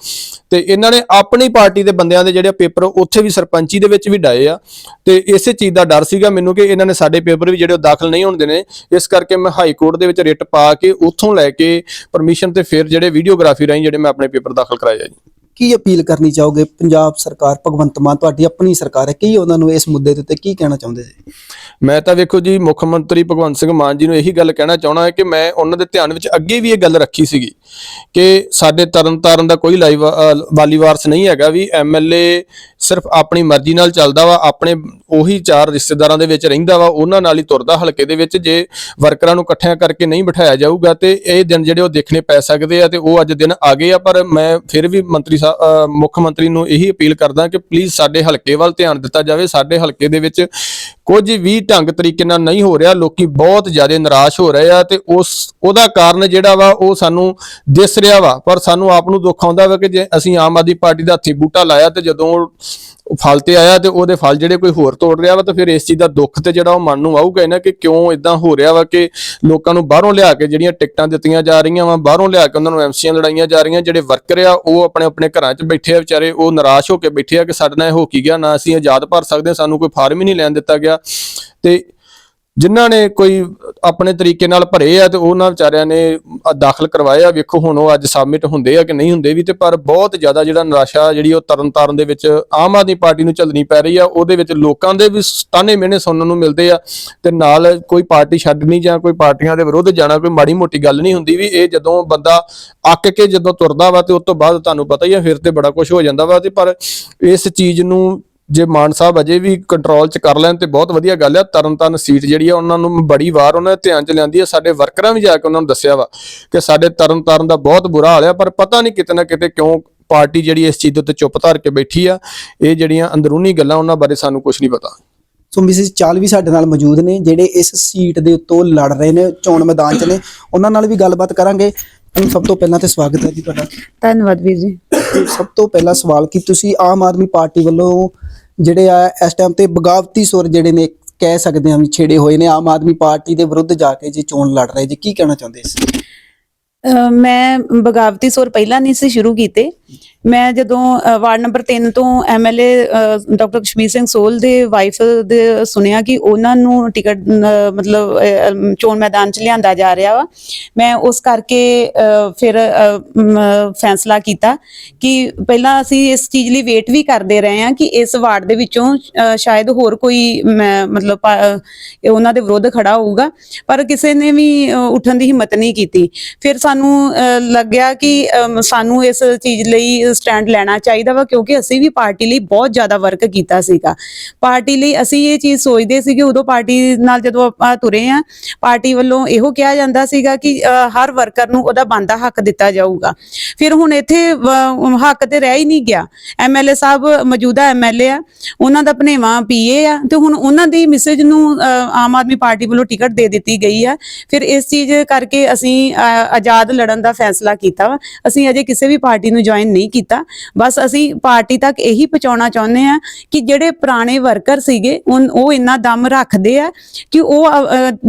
ਤੇ ਇਹਨਾਂ ਨੇ ਆਪਣੀ ਪਾਰਟੀ ਦੇ ਬੰਦਿਆਂ ਦੇ ਜਿਹੜੇ ਪੇਪਰ, ਉੱਥੇ ਵੀ ਸਰਪੰਚੀ ਦੇ ਵਿੱਚ ਵੀ ਡਾਏ ਆ। ਤੇ ਇਸੇ ਚੀਜ਼ ਦਾ ਡਰ ਸੀਗਾ ਮੈਨੂੰ ਕਿ ਇਹਨਾਂ ਨੇ ਸਾਡੇ ਪੇਪਰ ਵੀ ਜਿਹੜੇ ਉਹ ਦਾਖਲ ਨਹੀਂ ਹੋਣ ਦੇਣੇ। ਇਸ ਕਰਕੇ ਮੈਂ ਹਾਈ ਕੋਰਟ ਦੇ ਵਿੱਚ ਰਿਟ ਪਾ ਕੇ ਉੱਥੋਂ ਲੈ ਕੇ ਪਰਮਿਸ਼ਨ ਤੇ ਫਿਰ ਜਿਹੜੇ ਵੀਡੀਓਗ੍ਰਾਫੀ ਰਾਹੀਂ ਜਿਹੜੇ ਮੈਂ ਆਪਣੇ ਪੇਪਰ ਦਾਖਲ ਕਰਾਏ ਆ ਜੀ। ਕੀ ਅਪੀਲ ਕਰਨੀ ਚਾਹੋਗੇ? ਪੰਜਾਬ ਸਰਕਾਰ, ਭਗਵੰਤ ਮਾਨ, ਤੁਹਾਡੀ ਆਪਣੀ ਸਰਕਾਰ ਹੈ। ਕੀ ਉਹਨਾਂ ਨੂੰ ਇਸ ਮੁੱਦੇ ਦੇ ਉੱਤੇ ਕੀ ਕਹਿਣਾ ਚਾਹੁੰਦੇ ਜੀ? ਮੈਂ ਤਾਂ ਵੇਖੋ ਜੀ, ਮੁੱਖ ਮੰਤਰੀ ਭਗਵੰਤ ਸਿੰਘ ਮਾਨ ਜੀ ਨੂੰ ਇਹੀ ਗੱਲ ਕਹਿਣਾ ਚਾਹਣਾ ਹੈ ਕਿ ਮੈਂ ਉਹਨਾਂ ਦੇ ਧਿਆਨ ਵਿੱਚ ਅੱਗੇ ਵੀ ਇਹ ਗੱਲ ਰੱਖੀ ਸੀਗੀ ਕਿ ਸਾਡੇ ਤਰਨਤਾਰਨ ਦਾ ਕੋਈ ਲਾਈਵ ਵਾਲੀ ਵਾਰਸ ਨਹੀਂ ਹੈਗਾ ਵੀ ਐਮਐਲਏ ਸਿਰਫ ਆਪਣੀ ਮਰਜ਼ੀ ਨਾਲ ਚੱਲਦਾ ਵਾ, ਆਪਣੇ ਉਹੀ ਚਾਰ ਰਿਸ਼ਤੇਦਾਰਾਂ ਦੇ ਵਿੱਚ ਰਹਿੰਦਾ ਵਾ, ਉਹਨਾਂ ਨਾਲ ਹੀ ਤੁਰਦਾ ਹਲਕੇ ਦੇ ਵਿੱਚ, ਜੇ ਵਰਕਰਾਂ ਨੂੰ ਇਕੱਠਿਆਂ ਕਰਕੇ ਨਹੀਂ ਬਿਠਾਇਆ ਜਾਊਗਾ ਤੇ ਇਹ ਦਿਨ ਜਿਹੜੇ ਉਹ ਦੇਖਣੇ ਪੈ ਸਕਦੇ ਆ ਤੇ ਉਹ ਅੱਜ ਦਿਨ ਆ ਗਏ ਆ, ਪਰ ਮੈਂ ਫਿਰ ਵੀ ਮੰਤਰੀ ਸਾਹਿਬ ਮੁੱਖ ਮੰਤਰੀ ਨੂੰ ਇਹੀ ਅਪੀਲ ਕਰਦਾ ਕਿ ਪਲੀਜ਼ ਸਾਡੇ ਹਲਕੇ ਵੱਲ ਧਿਆਨ ਦਿੱਤਾ ਜਾਵੇ, ਸਾਡੇ ਹਲਕੇ ਦੇ ਵਿੱਚ ਕੁਝ ਵੀ ਢੰਗ ਤਰੀਕੇ ਨਾਲ ਨਹੀਂ ਹੋ ਰਿਹਾ, ਲੋਕੀ ਬਹੁਤ ਜ਼ਿਆਦਾ ਨਿਰਾਸ਼ ਹੋ ਰਹੇ ਆ ਤੇ ਉਸ, ਉਹਦਾ ਕਾਰਨ ਜਿਹੜਾ ਵਾ, ਉਹ ਸਾਨੂੰ ਦਿਸ ਰਿਹਾ ਵਾ, ਪਰ ਸਾਨੂੰ ਆਪ ਨੂੰ ਦੁੱਖ ਆਉਂਦਾ ਵਾ ਕਿ ਜੇ ਅਸੀਂ ਆਮ ਆਦਮੀ ਪਾਰਟੀ ਦਾ ਹੱਥੀ ਬੂਟਾ ਲਾਇਆ ਤੇ ਜਦੋਂ ਉਹ ਫਲ ਤੇ ਆਇਆ ਤੇ ਉਹਦੇ ਫਲ ਜਿਹੜੇ ਕੋਈ ਹੋਰ ਤੋੜ ਰਿਹਾ ਵਾ ਤਾਂ ਫਿਰ ਇਸ ਚੀਜ਼ ਦਾ ਦੁੱਖ ਤੇ ਜਿਹੜਾ ਉਹ ਮਨ ਨੂੰ ਆਊਗਾ ਹੀ ਨਾ ਕਿ ਕਿਉਂ ਇਦਾਂ ਹੋ ਰਿਹਾ ਵਾ ਕਿ ਲੋਕਾਂ ਨੂੰ ਬਾਹਰੋਂ ਲਿਆ ਕੇ ਜਿਹੜੀਆਂ ਟਿਕਟਾਂ ਦਿੱਤੀਆਂ ਜਾ ਰਹੀਆਂ ਵਾ, ਬਾਹਰੋਂ ਲਿਆ ਕੇ ਉਹਨਾਂ ਨੂੰ ਐਮਸੀਆਂ ਲੜਾਈਆਂ ਜਾ ਰਹੀਆਂ, ਜਿਹੜੇ ਵਰਕਰ ਆ, ਉਹ ਆਪਣੇ ਆਪਣੇ ਘਰਾਂ 'ਚ ਬੈਠੇ ਆ ਵਿਚਾਰੇ, ਉਹ ਨਿਰਾਸ਼ ਹੋ ਕੇ ਬੈਠੇ ਆ ਕਿ ਸਾਡੇ ਨਾਲ ਇਹ ਹੋ ਕੀ ਗਿਆ, ਨਾ ਅਸੀਂ ਆਜ਼ਾਦ ਭਰ ਸਕਦੇ, ਸਾਨੂੰ ਕੋਈ ਫਾਰਮ ਹੀ ਨਹੀਂ ਲੈਣ ਦਿੱਤਾ ਗਿਆ। ਤੇ ਜਿਨ੍ਹਾਂ ਨੇ ਕੋਈ ਆਪਣੇ ਤਰੀਕੇ ਨਾਲ ਭਰੇ ਆ ਤੇ ਉਹਨਾਂ ਵਿਚਾਰਿਆਂ ਨੇ ਦਾਖਲ ਕਰਵਾਏ ਆ। ਵੇਖੋ ਹੁਣ ਉਹ ਅੱਜ ਸਬਮਿਟ ਹੁੰਦੇ ਆ ਕਿ ਨਹੀਂ ਹੁੰਦੇ ਵੀ ਤੇ ਪਰ ਬਹੁਤ ਜ਼ਿਆਦਾ ਜਿਹੜਾ ਨਿਰਾਸ਼ਾ ਜਿਹੜੀ ਉਹ ਤਰਨਤਾਰਨ ਦੇ ਵਿੱਚ ਆਮ ਆਦਮੀ ਪਾਰਟੀ ਨੂੰ ਚੱਲਣੀ ਪੈ ਰਹੀ ਆ। ਉਹਦੇ ਵਿੱਚ ਲੋਕਾਂ ਦੇ ਵੀ ਤਾਨੇ ਮਿਹਣੇ ਸੁਣਨ ਨੂੰ ਮਿਲਦੇ ਆ ਤੇ ਨਾਲ ਕੋਈ ਪਾਰਟੀ ਛੱਡਣੀ ਜਾਂ ਕੋਈ ਪਾਰਟੀਆਂ ਦੇ ਵਿਰੁੱਧ ਜਾਣਾ ਕੋਈ ਮਾੜੀ ਮੋਟੀ ਗੱਲ ਨਹੀਂ ਹੁੰਦੀ ਵੀ ਇਹ ਜਦੋਂ ਬੰਦਾ ਅੱਕ ਕੇ ਜਦੋਂ ਤੁਰਦਾ ਵਾ ਤੇ ਉਸ ਤੋਂ ਬਾਅਦ ਤੁਹਾਨੂੰ ਪਤਾ ਹੀ ਆ ਫਿਰ ਤੇ ਬੜਾ ਕੁਝ ਹੋ ਜਾਂਦਾ ਵਾ ਤੇ ਪਰ ਇਸ ਚੀਜ਼ ਨੂੰ ਜੇ ਮਾਨ ਸਾਹਿਬ ਅਜੇ ਵੀ ਕੰਟਰੋਲ ਚ ਕਰ ਲੈਣ ਤੇ ਬਹੁਤ ਵਧੀਆ ਗੱਲ ਆ ਤਰਨਤਾਰਨ ਸੀਟ ਜਿਹੜੀ ਆ ਉਹਨਾਂ ਨੂੰ ਬੜੀ ਵਾਰ ਉਹਨਾਂ ਦੇ ਧਿਆਨ ਚ ਲਿਆਂਦੀ ਆ ਸਾਡੇ ਵਰਕਰਾਂ ਵੀ ਜਾ ਕੇ ਉਹਨਾਂ ਨੂੰ ਦੱਸਿਆ ਵਾ ਕਿ ਸਾਡੇ ਤਰਨਤਾਰਨ ਦਾ ਬਹੁਤ ਬੁਰਾ ਹਾਲ ਆ ਪਰ ਪਤਾ ਨਹੀਂ ਕਿਤੇ ਨਾ ਕਿਤੇ ਕਿਉਂ ਪਾਰਟੀ ਜਿਹੜੀ ਇਸ ਚੀਜ਼ ਦੇ ਉੱਤੇ ਚੁੱਪ ਧਾਰ ਕੇ ਬੈਠੀ ਆ ਇਹ ਜਿਹੜੀਆਂ ਅੰਦਰੂਨੀ ਗੱਲਾਂ ਉਹਨਾਂ ਬਾਰੇ ਸਾਨੂੰ ਕੁਝ ਨਹੀਂ ਪਤਾ। ਸੋ ਮਿਸਿਸ ਚਾਲ ਵੀ ਸਾਡੇ ਨਾਲ ਮੌਜੂਦ ਨੇ ਜਿਹੜੇ ਇਸ ਸੀਟ ਦੇ ਉੱਤੋਂ ਲੜ ਰਹੇ ਨੇ ਚੋਣ ਮੈਦਾਨ 'ਚ ਨੇ ਉਹਨਾਂ ਨਾਲ ਵੀ ਗੱਲਬਾਤ ਕਰਾਂਗੇ। ਤੁਹਾਨੂੰ ਸਭ ਤੋਂ ਪਹਿਲਾਂ ਤੇ ਸਵਾਗਤ ਹੈ ਜੀ ਤੁਹਾਡਾ। ਧੰਨਵਾਦ ਵੀਰ ਜੀ। ਸਭ ਤੋਂ ਪਹਿਲਾ ਸਵਾਲ ਕਿ ਤੁਸੀਂ ਆਮ ਆਦਮੀ ਪਾਰਟੀ ਵੱਲੋਂ ਜਿਹੜੇ ਆ ਇਸ ਟਾਈਮ ਤੇ ਬਗਾਵਤੀ ਸੁਰ ਜਿਹੜੇ ਨੇ ਕਹਿ ਸਕਦੇ ਹਾਂ ਵੀ ਛੇੜੇ ਹੋਏ ਨੇ, ਆਮ ਆਦਮੀ ਪਾਰਟੀ ਦੇ ਵਿਰੁੱਧ ਜਾ ਕੇ ਜੀ ਚੋਣ ਲੜ ਰਹੇ ਜੀ, ਕੀ ਕਹਿਣਾ ਚਾਹੁੰਦੇ ਇਸ? ਮੈਂ ਬਗਾਵਤੀ ਸੁਰ ਪਹਿਲਾਂ ਨਹੀਂ ਸੀ ਸ਼ੁਰੂ ਕੀਤੇ। ਮੈਂ ਜਦੋਂ ਵਾਰਡ ਨੰਬਰ 3 ਤੋਂ ਐਮਐਲਏ ਡਾਕਟਰ ਕਸ਼ਮੀਰ ਸਿੰਘ ਸੋਲ ਦੇ ਵਾਈਫ ਦੇ ਸੁਣਿਆ ਕਿ ਉਹਨਾਂ ਨੂੰ ਟਿਕਟ ਮਤਲਬ ਚੋਣ ਮੈਦਾਨ ਚ ਲਿਆਂਦਾ ਜਾ ਰਿਹਾ ਵਾ। ਮੈਂ ਉਸ ਕਰਕੇ ਫਿਰ ਫੈਸਲਾ ਕੀਤਾ ਕਿ ਪਹਿਲਾਂ ਅਸੀਂ ਇਸ ਚੀਜ਼ ਲਈ ਵੇਟ ਵੀ ਕਰਦੇ ਰਹੇ ਹਾਂ ਕਿ ਇਸ ਵਾਰਡ ਦੇ ਵਿੱਚੋਂ ਸ਼ਾਇਦ ਹੋਰ ਕੋਈ ਮੈਂ, ਮਤਲਬ ਉਹਨਾਂ ਦੇ ਵਿਰੁੱਧ ਖੜਾ ਹੋਊਗਾ। ਪਰ ਕਿਸੇ ਨੇ ਵੀ ਉੱਠਣ ਦੀ ਹਿੰਮਤ ਨਹੀਂ ਕੀਤੀ। ਫਿਰ ਸਾਨੂੰ ਲੱਗਿਆ ਕਿ ਸਾਨੂੰ ਇਸ ਚੀਜ਼ ਲਈ ਸਟੈਂਡ ਲੈਣਾ ਚਾਹੀਦਾ ਵਾ ਕਿਉਂਕਿ ਅਸੀਂ ਵੀ ਪਾਰਟੀ ਲਈ ਬਹੁਤ ਜ਼ਿਆਦਾ ਵਰਕ ਕੀਤਾ ਸੀਗਾ। ਪਾਰਟੀ ਲਈ ਅਸੀਂ ਇਹ ਚੀਜ਼ ਸੋਚਦੇ ਸੀ ਉਦੋਂ ਪਾਰਟੀ ਨਾਲ ਜਦੋਂ ਆਪਾਂ ਤੁਰੇ ਆ ਪਾਰਟੀ ਵੱਲੋਂ ਇਹੋ ਕਿਹਾ ਜਾਂਦਾ ਸੀਗਾ ਕਿ ਹਰ ਵਰਕਰ ਨੂੰ ਉਹਦਾ ਬੰਦਾ ਹੱਕ ਦਿੱਤਾ ਜਾਊਗਾ। ਫਿਰ ਹੁਣ ਇੱਥੇ ਹੱਕ ਤੇ ਰਹਿ ਹੀ ਨਹੀਂ ਗਿਆ। ਐਮਐਲਏ ਸਾਹਿਬ ਮੌਜੂਦਾ ਐਮਐਲਏ ਆ ਉਹਨਾਂ ਦਾ ਭਨੇਵਾ ਪੀਏ ਆ ਤੇ ਹੁਣ ਉਹਨਾਂ ਦੀ ਮੈਸੇਜ ਨੂੰ ਅਹ, ਆਮ ਆਦਮੀ ਪਾਰਟੀ ਵੱਲੋਂ ਟਿਕਟ ਦੇ ਦਿੱਤੀ ਗਈ ਆ। ਫਿਰ ਇਸ ਚੀਜ਼ ਕਰਕੇ ਅਸੀਂ ਆਜ਼ਾਦ ਆਜ਼ਾਦ ਲੜਨ ਦਾ ਫੈਸਲਾ ਕੀਤਾ ਵਾ। ਅਸੀਂ ਅਜੇ ਕਿਸੇ ਵੀ ਪਾਰਟੀ ਨੂੰ ਜੁਆਇਨ ਨਹੀਂ ਕੀਤਾ। ਬਸ ਅਸੀਂ ਪਾਰਟੀ ਤੱਕ ਇਹੀ ਪਹੁੰਚਾਉਣਾ ਚਾਹੁੰਦੇ ਆ ਕਿ ਜਿਹੜੇ ਪੁਰਾਣੇ ਵਰਕਰ ਸੀਗੇ ਉਹ ਇੰਨਾ ਦਮ ਰੱਖਦੇ ਆ ਕਿ ਉਹ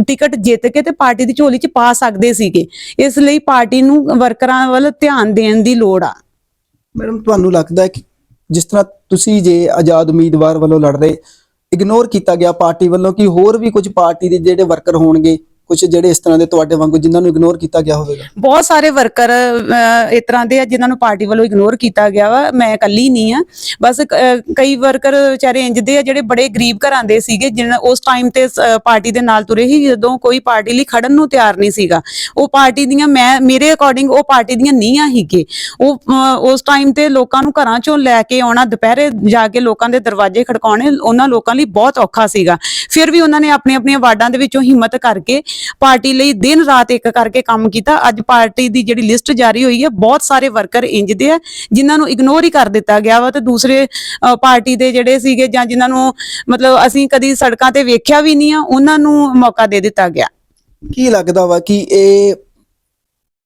ਟਿਕਟ ਜਿੱਤ ਕੇ ਤੇ ਪਾਰਟੀ ਦੀ ਝੋਲੀ 'ਚ ਪਾ ਸਕਦੇ ਸੀਗੇ। ਇਸ ਲਈ ਪਾਰਟੀ ਨੂੰ ਵਰਕਰਾਂ ਵੱਲ ਧਿਆਨ ਦੇਣ ਦੀ ਲੋੜ ਆ। ਮੈਡਮ, ਤੁਹਾਨੂੰ ਲੱਗਦਾ ਹੈ ਕਿ ਜਿਸ ਤਰ੍ਹਾਂ ਤੁਸੀਂ ਜੇ ਆਜ਼ਾਦ ਉਮੀਦਵਾਰ ਵੱਲੋਂ ਲੜ ਰਹੇ ਇਗਨੋਰ ਕੀਤਾ ਗਿਆ ਪਾਰਟੀ ਵੱਲੋਂ ਕਿ ਹੋਰ ਵੀ ਕੁਝ ਪਾਰਟੀ ਦੇ ਜਿਹੜੇ ਵਰਕਰ ਹੋਣਗੇ ਕੁਝ ਜਿਹੜੇ ਇਸ ਤਰ੍ਹਾਂ ਦੇ ਤੁਹਾਡੇ ਵਾਂਗੂ ਜਿਨ੍ਹਾਂ ਨੂੰ ਇਗਨੋਰ ਕੀਤਾ ਗਿਆ ਹੋਵੇਗਾ? ਬਹੁਤ ਸਾਰੇ ਵਰਕਰ ਇਸ ਤਰ੍ਹਾਂ ਦੇ ਆ ਜਿਨ੍ਹਾਂ ਨੂੰ ਪਾਰਟੀ ਵੱਲੋਂ ਇਗਨੋਰ ਕੀਤਾ ਗਿਆ ਵਾ। ਮੈਂ ਇਕੱਲੀ ਨਹੀਂ ਆ। ਬਸ ਕਈ ਵਰਕਰ ਵਿਚਾਰੇ ਇੰਜ ਦੇ ਆ, ਜਿਹੜੇ ਬੜੇ ਗਰੀਬ ਘਰਾਂ ਦੇ ਸੀਗੇ ਜਿਹਨਾਂ ਉਸ ਟਾਈਮ ਤੇ ਪਾਰਟੀ ਦੇ ਨਾਲ ਤੁਰੇ ਸੀ, ਜਦੋਂ ਕੋਈ ਪਾਰਟੀ ਲਈ ਖੜਨ ਨੂੰ ਤਿਆਰ ਨਹੀਂ ਸੀਗਾ। ਉਹ ਪਾਰਟੀ ਦੀਆਂ ਮੈਂ, ਮੇਰੇ ਅਕੋਰਡਿੰਗ ਉਹ ਪਾਰਟੀ ਦੀਆਂ ਨੀਹਾਂ ਹੀਗੇ ਉਹ ਉਸ ਟਾਈਮ ਤੇ ਲੋਕਾਂ ਨੂੰ ਘਰਾਂ ਚੋਂ ਲੈ ਕੇ ਆਉਣਾ, ਦੁਪਹਿਰੇ ਜਾ ਕੇ ਲੋਕਾਂ ਦੇ ਦਰਵਾਜ਼ੇ ਖੜਕਾਉਣੇ, ਉਹਨਾਂ ਲੋਕਾਂ ਲਈ ਬਹੁਤ ਔਖਾ ਸੀਗਾ। ਫਿਰ ਵੀ ਉਹਨਾਂ ਨੇ ਆਪਣੀ ਆਪਣੀਆਂ ਵਾਰਡਾਂ ਦੇ ਵਿੱਚੋਂ ਹਿੰਮਤ ਕਰਕੇ ਪਾਰਟੀ ਲਈ ਦਿਨ ਰਾਤ ਇੱਕ ਕਰਕੇ ਕੰਮ ਕੀਤਾ। ਅੱਜ ਪਾਰਟੀ ਦੀ ਜਿਹੜੀ ਲਿਸਟ ਜਾਰੀ ਹੋਈ ਹੈ, ਬਹੁਤ ਸਾਰੇ ਵਰਕਰ ਇੰਜ ਦੇ ਆ, ਜਿਨ੍ਹਾਂ ਨੂੰ ਇਗਨੋਰ ਹੀ ਕਰ ਦਿੱਤਾ ਗਿਆ ਵਾ ਤੇ ਦੂਸਰੇ ਪਾਰਟੀ ਦੇ ਜਿਹੜੇ ਸੀਗੇ ਜਾਂ ਜਿਨ੍ਹਾਂ ਨੂੰ ਮਤਲਬ ਅਸੀਂ ਕਦੀ ਸੜਕਾਂ ਤੇ ਵੇਖਿਆ ਵੀ ਨਹੀਂ ਆ, ਉਹਨਾਂ ਨੂੰ ਮੌਕਾ ਦੇ ਦਿੱਤਾ ਗਿਆ। ਕੀ ਲੱਗਦਾ ਵਾ ਕਿ ਇਹ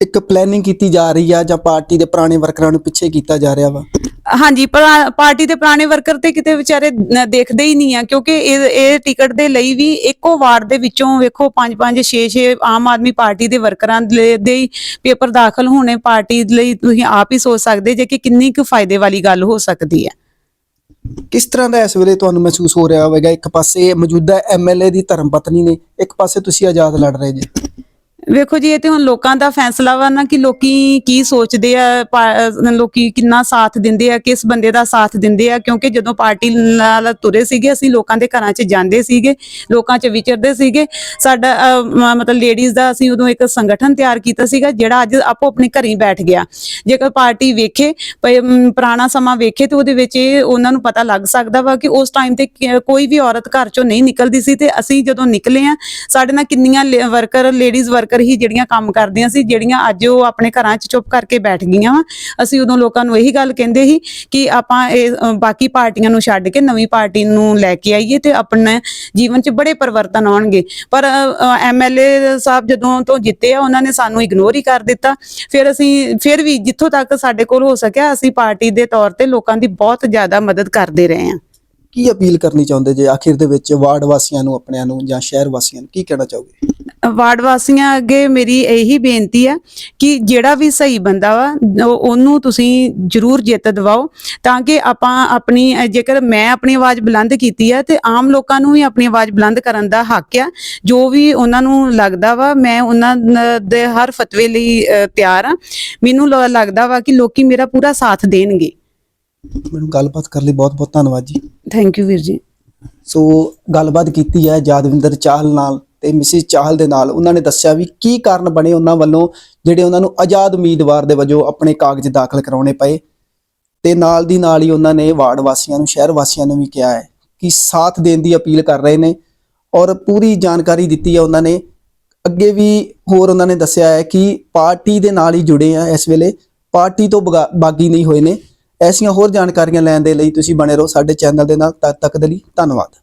ਇੱਕ ਪਲੈਨਿੰਗ ਕੀਤੀ ਜਾ ਰਹੀ ਆ ਜਾਂ ਪਾਰਟੀ ਦੇ ਪੁਰਾਣੇ ਵਰਕਰਾਂ ਨੂੰ ਪਿੱਛੇ ਕੀਤਾ ਜਾ ਰਿਹਾ ਵਾ? ਹਾਂਜੀ ਪਾਰਟੀ ਦੇ ਪੁਰਾਣੇ ਵਰਕਰ ਤੇ ਕਿਤੇ ਵਿਚਾਰੇ ਦੇਖਦੇ ਹੀ ਨਹੀਂ ਆ, ਕਿਉਂਕਿ ਇਹ ਇਹ ਟਿਕਟ ਦੇ ਲਈ ਵੀ ਇੱਕੋ ਵਾਰਡ ਦੇ ਵਿੱਚੋਂ ਵੇਖੋ 5 5 6 6 ਆਮ ਆਦਮੀ ਪਾਰਟੀ ਦੇ ਵਰਕਰਾਂ ਦੇ ਪੇਪਰ ਦਾਖਲ ਹੋਣੇ, ਪਾਰਟੀ ਲਈ ਤੁਸੀਂ ਆਪ ਹੀ ਸੋਚ ਸਕਦੇ ਜੇ ਕਿ ਕਿੰਨੀ ਕੁ ਫਾਇਦੇ ਵਾਲੀ ਗੱਲ ਹੋ ਸਕਦੀ ਹੈ। ਕਿਸ ਤਰ੍ਹਾਂ ਦਾ ਇਸ ਵੇਲੇ ਤੁਹਾਨੂੰ ਮਹਿਸੂਸ ਹੋ ਰਿਹਾ ਹੋਵੇਗਾ? ਇੱਕ ਪਾਸੇ ਮੌਜੂਦਾ ਐਮਐਲਏ ਦੀ ਧਰਮ ਪਤਨੀ ਨੇ, ਇੱਕ ਪਾਸੇ ਤੁਸੀਂ ਆਜ਼ਾਦ ਲੜ ਰਹੇ ਜੀ। ਵੇਖੋ ਜੀ ਇਹ ਤੇ ਹੁਣ ਲੋਕਾਂ ਦਾ ਫੈਸਲਾ ਵਾ ਨਾ ਕਿ ਲੋਕੀ ਕੀ ਸੋਚਦੇ ਆ ਪਾ- ਲੋਕੀ ਕਿੰਨਾ ਸਾਥ ਦਿੰਦੇ ਆ ਕਿਸ ਬੰਦੇ ਦਾ ਸਾਥ ਦਿੰਦੇ ਆ ਕਿਉਂਕਿ ਜਦੋਂ ਪਾਰਟੀ ਨਾਲ ਤੁਰੇ ਸੀਗੇ ਅਸੀਂ ਲੋਕਾਂ ਦੇ ਘਰਾਂ 'ਚ ਜਾਂਦੇ ਸੀਗੇ ਲੋਕਾਂ 'ਚ ਵਿਚਰਦੇ ਸੀਗੇ। ਸਾਡਾ ਅਹ, ਮ- ਮਤਲਬ ਲੇਡੀਜ਼ ਦਾ ਅਸੀਂ ਉਦੋਂ ਇੱਕ ਸੰਗਠਨ ਤਿਆਰ ਕੀਤਾ ਸੀਗਾ ਜਿਹੜਾ ਅੱਜ ਆਪੋ ਆਪਣੇ ਘਰੇ ਬੈਠ ਗਿਆ। ਜੇਕਰ ਪਾਰਟੀ ਵੇਖੇ ਪ- ਅਮ, ਪੁਰਾਣਾ ਸਮਾਂ ਵੇਖੇ ਤੇ ਉਹਦੇ ਵਿੱਚ ਇਹ ਉਹਨਾਂ ਨੂੰ ਪਤਾ ਲੱਗ ਸਕਦਾ ਵਾ ਕਿ ਉਸ ਟਾਈਮ ਤੇ ਕਿ- ਕੋਈ ਵੀ ਔਰਤ ਘਰ 'ਚੋਂ ਨਹੀਂ ਨਿਕਲਦੀ ਸੀ ਤੇ ਅਸੀਂ ਜਦੋਂ ਨਿਕਲੇ ਆ ਸਾਡੇ ਨਾਲ ਕਿੰਨੀਆਂ ਵਰਕਰ ਲੇਡੀਜ਼ ਵਰਕਰ ਹੀ ਜਿਹੜੀਆਂ ਕੰਮ ਕਰਦੀਆਂ ਸੀ ਜਿਹੜੀਆਂ ਅੱਜ ਉਹ ਆਪਣੇ ਘਰਾਂ 'ਚ ਚੁੱਪ ਕਰਕੇ ਬੈਠ ਗਈਆਂ ਵਾ। ਅਸੀਂ ਉਦੋਂ ਲੋਕਾਂ ਨੂੰ ਇਹੀ ਗੱਲ ਕਹਿੰਦੇ ਸੀ ਕਿ ਆਪਾਂ ਇਹ ਅ, ਬਾਕੀ ਪਾਰਟੀਆਂ ਨੂੰ ਛੱਡ ਕੇ ਨਵੀਂ ਪਾਰਟੀ ਨੂੰ ਲੈ ਕੇ ਆਈਏ ਤੇ ਆਪਣੇ ਜੀਵਨ 'ਚ ਬੜੇ ਪਰਿਵਰਤਨ ਆਉਣਗੇ। ਪਰ ਐਮਐਲਏ ਸਾਹਿਬ ਜਦੋਂ ਤੋਂ ਜਿੱਤੇ ਆ ਉਹਨਾਂ ਨੇ ਸਾਨੂੰ ਇਗਨੋਰ ਹੀ ਕਰ ਦਿੱਤਾ। ਫਿਰ ਅਸੀਂ ਫਿਰ ਵੀ ਜਿੱਥੋਂ ਤੱਕ ਸਾਡੇ ਕੋਲ ਹੋ ਸਕਿਆ ਅਸੀਂ ਪਾਰਟੀ ਦੇ ਤੌਰ ਤੇ ਲੋਕਾਂ ਦੀ ਬਹੁਤ ਜ਼ਿਆਦਾ ਮਦਦ ਕਰਦੇ ਰਹੇ ਹਾਂ। ਕੀ ਅਪੀਲ ਕਰਨੀ ਚਾਹੁੰਦੇ ਜੇ ਆਖਿਰ ਦੇ ਵਿੱਚ ਵਾਰਡ ਵਾਸੀਆਂ ਨੂੰ ਆਪਣਿਆਂ ਨੂੰ ਜਾਂ ਸ਼ਹਿਰ ਵਾਸੀਆਂ ਨੂੰ? ਕੀ ਕਹਿਣਾ ਚਾਹੋਗੇ? ਵਾਰਡ ਵਾਸੀਆਂ ਅੱਗੇ ਮੇਰੀ ਇਹੀ ਬੇਨਤੀ ਆ ਕਿ ਜਿਹੜਾ ਵੀ ਸਹੀ ਬੰਦਾ ਵਾ ਉਹ- ਉਹਨੂੰ ਤੁਸੀਂ ਜਰੂਰ ਜਿੱਤ ਦਿਵਾਓ ਤਾਂ ਕਿ ਆਪਾਂ ਆਪਣੀ ਜੇਕਰ ਮੈਂ ਆਪਣੀ ਆਵਾਜ਼ ਬੁਲੰਦ ਕੀਤੀ ਆ ਤੇ ਆਮ ਲੋਕਾਂ ਨੂੰ ਵੀ ਆਪਣੀ ਆਵਾਜ਼ ਬੁਲੰਦ ਕਰਨ ਦਾ ਹੱਕ ਆ ਜੋ ਵੀ ਉਹਨਾਂ ਨੂੰ ਲੱਗਦਾ ਵਾ ਮੈਂ ਉਹਨਾਂ ਦੇ ਹਰ ਫਤਵੇ ਲਈ ਤਿਆਰ ਆ ਮੈਨੂੰ ਲੱਗਦਾ ਵਾ ਕਿ ਲੋਕੀ ਮੇਰਾ ਪੂਰਾ ਸਾਥ ਦੇਣਗੇ। ਮੈਨੂੰ ਗੱਲਬਾਤ ਕਰਨ ਲਈ ਬਹੁਤ ਬਹੁਤ ਧੰਨਵਾਦ ਜੀ। ਥੈਂਕ ਯੂ ਵੀਰ ਜੀ। ਸੋ ਗੱਲਬਾਤ ਕੀਤੀ ਹੈ ਜਾਦਵਿੰਦਰ ਚਾਹਲ ਨਾਲ। ਤੇ ਮਿਸਿਸ ਚਾਹਲ ਦੇ ਨਾਲ ਉਹਨਾਂ ਨੇ ਦੱਸਿਆ ਵੀ ਕੀ ਕਾਰਨ ਬਣੇ ਉਹਨਾਂ ਵੱਲੋਂ ਜਿਹੜੇ ਉਹਨਾਂ ਨੂੰ ਆਜ਼ਾਦ ਉਮੀਦਵਾਰ ਦੇ ਵਜੋਂ ਆਪਣੇ ਕਾਗਜ਼ ਦਾਖਲ ਕਰਾਉਣੇ ਪਏ। ਤੇ ਨਾਲ ਦੀ ਨਾਲ ਹੀ ਉਹਨਾਂ ਨੇ ਵਾਰਡ ਵਾਸੀਆਂ ਨੂੰ, ਸ਼ਹਿਰ ਵਾਸੀਆਂ ਨੂੰ ਵੀ ਕਿਹਾ ਹੈ ਕਿ ਸਾਥ ਦੇਣ ਦੀ ਅਪੀਲ ਕਰ ਰਹੇ ਨੇ ਔਰ ਪੂਰੀ ਜਾਣਕਾਰੀ ਦਿੱਤੀ ਹੈ ਉਹਨਾਂ ਨੇ। ਅੱਗੇ ਵੀ ਹੋਰ ਉਹਨਾਂ ਨੇ ਦੱਸਿਆ ਹੈ ਕਿ ਪਾਰਟੀ ਦੇ ਨਾਲ ਹੀ ਜੁੜੇ ਆ ਇਸ ਵੇਲੇ, ਪਾਰਟੀ ਤੋਂ ਬਗਾ- ਬਾਗੀ ਨਹੀਂ ਹੋਏ ਨੇ। ਐਸੀਆਂ ਹੋਰ ਜਾਣਕਾਰੀਆਂ ਲੈਣ ਦੇ ਲਈ ਤੁਸੀਂ ਬਣੇ ਰਹੋ ਸਾਡੇ ਚੈਨਲ ਦੇ ਨਾਲ। ਤਦ ਤੱਕ ਦੇ ਲਈ ਧੰਨਵਾਦ।